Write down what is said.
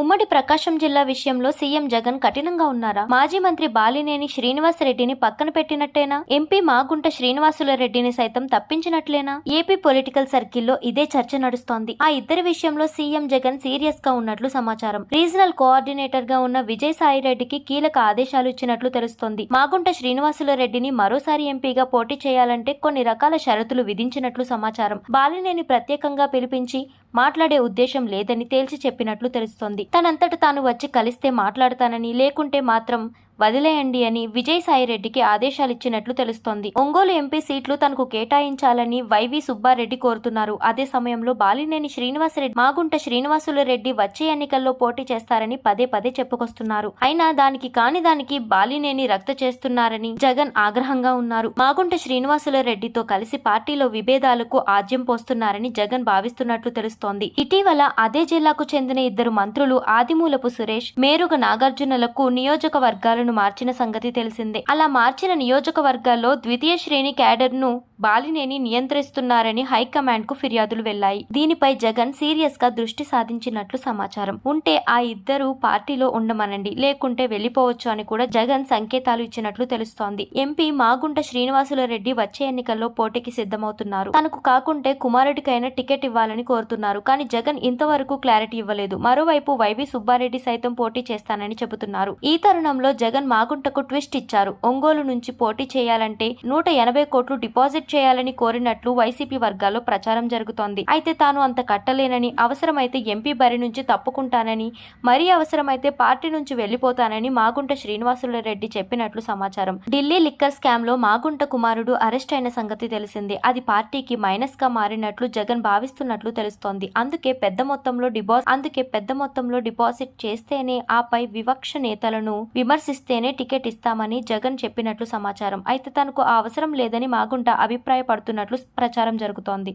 ఉమ్మడి ప్రకాశం జిల్లా విషయంలో సీఎం జగన్ కఠినంగా ఉన్నారా? మాజీ మంత్రి బాలినేని శ్రీనివాసరెడ్డిని పక్కన పెట్టినట్టేనా? ఎంపీ మాగుంట శ్రీనివాసుల రెడ్డిని సైతం తప్పించినట్లేనా? ఏపీ పొలిటికల్ సర్కిల్లో ఇదే చర్చ నడుస్తోంది. ఆ ఇద్దరి విషయంలో సీఎం జగన్ సీరియస్గా ఉన్నట్లు సమాచారం. రీజనల్ కోఆర్డినేటర్గా ఉన్న విజయసాయి రెడ్డికి కీలక ఆదేశాలు ఇచ్చినట్లు తెలుస్తోంది. మాగుంట శ్రీనివాసుల రెడ్డిని మరోసారి ఎంపీగా పోటీ చేయాలంటే కొన్ని రకాల షరతులు విధించినట్లు సమాచారం. బాలినేని ప్రత్యేకంగా పిలిపించి మాట్లాడే ఉద్దేశం లేదని తేల్చి చెప్పినట్లు తెలుస్తోంది. తనంతట తాను వచ్చి కలిస్తే మాట్లాడతానని లేకుంటే మాత్రం వదిలేయండి అని విజయసాయి రెడ్డికి ఆదేశాలిచ్చినట్లు తెలుస్తోంది. ఒంగోలు ఎంపీ సీట్లు తనకు కేటాయించాలని వైవి సుబ్బారెడ్డి కోరుతున్నారు. అదే సమయంలో బాలినేని శ్రీనివాసరెడ్డి మాగుంట శ్రీనివాసులు రెడ్డి వచ్చే ఎన్నికల్లో పోటీ చేస్తారని పదే పదే చెప్పుకొస్తున్నారు. అయినా దానికి కాని దానికి బాలినేని రక్త చేస్తున్నారని జగన్ ఆగ్రహంగా ఉన్నారు. మాగుంట శ్రీనివాసుల రెడ్డితో కలిసి పార్టీలో విభేదాలకు ఆజ్యం పోస్తున్నారని జగన్ భావిస్తున్నట్లు తెలుస్తోంది. ఇటీవల అదే జిల్లాకు చెందిన ఇద్దరు మంత్రులు ఆదిమూలపు సురేష్ మేరుగ నాగార్జునలకు నియోజకవర్గాలను మార్చిన సంగతి తెలిసిందే. అలా మార్చిన నియోజకవర్గాల్లో ద్వితీయ శ్రేణి క్యాడర్ను బాలినేని నియంత్రిస్తున్నారని హైకమాండ్కు ఫిర్యాదులు వెళ్ళాయి. దీనిపై జగన్ సీరియస్గా దృష్టి సాధించినట్లు సమాచారం. ఉంటే ఆ ఇద్దరు పార్టీలో ఉండమనండి. లేకుంటే వెళ్ళిపోవచ్చు అని కూడా జగన్ సంకేతాలు ఇచ్చినట్లు తెలుస్తోంది. ఎంపీ మాగుంట శ్రీనివాసుల రెడ్డి వచ్చే ఎన్నికల్లో పోటీకి సిద్ధమవుతున్నారు. తనకు కాకుంటే కుమారుడికైనా టికెట్ ఇవ్వాలని కోరుతున్నారు. కానీ జగన్ ఇంతవరకు క్లారిటీ ఇవ్వలేదు. మరోవైపు వైవి సుబ్బారెడ్డి సైతం పోటీ చేస్తానని చెబుతున్నారు. ఈ తరుణంలో జగన్ మాగుంటకు ట్విస్ట్ ఇచ్చారు. ఒంగోలు నుంచి పోటీ చేయాలంటే నూట ఎనభై కోట్లు డిపాజిట్ చేయాలని కోరినట్లు వైసీపీ వర్గాల్లో ప్రచారం జరుగుతోంది. అయితే తాను అంత కట్టలేనని అవసరమైతే ఎంపీ బరి నుంచి తప్పుకుంటానని మరీ అవసరమైతే పార్టీ నుంచి వెళ్ళిపోతానని మాగుంట శ్రీనివాసుల రెడ్డి చెప్పినట్లు సమాచారం. ఢిల్లీ లిక్కర్ స్కామ్లో మాగుంట కుమారుడు అరెస్ట్ అయిన సంగతి తెలిసిందే. అది పార్టీకి మైనస్గా మారినట్లు జగన్ భావిస్తున్నట్లు తెలుస్తోంది. అందుకే పెద్ద మొత్తంలో డిపాజిట్ అందుకే పెద్ద మొత్తంలో డిపాజిట్ చేస్తేనే ఆపై వివక్ష నేతలను ఇస్తేనే టికెట్ ఇస్తామని జగన్ చెప్పినట్లు సమాచారం. అయితే తనకు ఆ అవసరం లేదని మాగుంట అభిప్రాయపడుతున్నట్లు ప్రచారం జరుగుతోంది.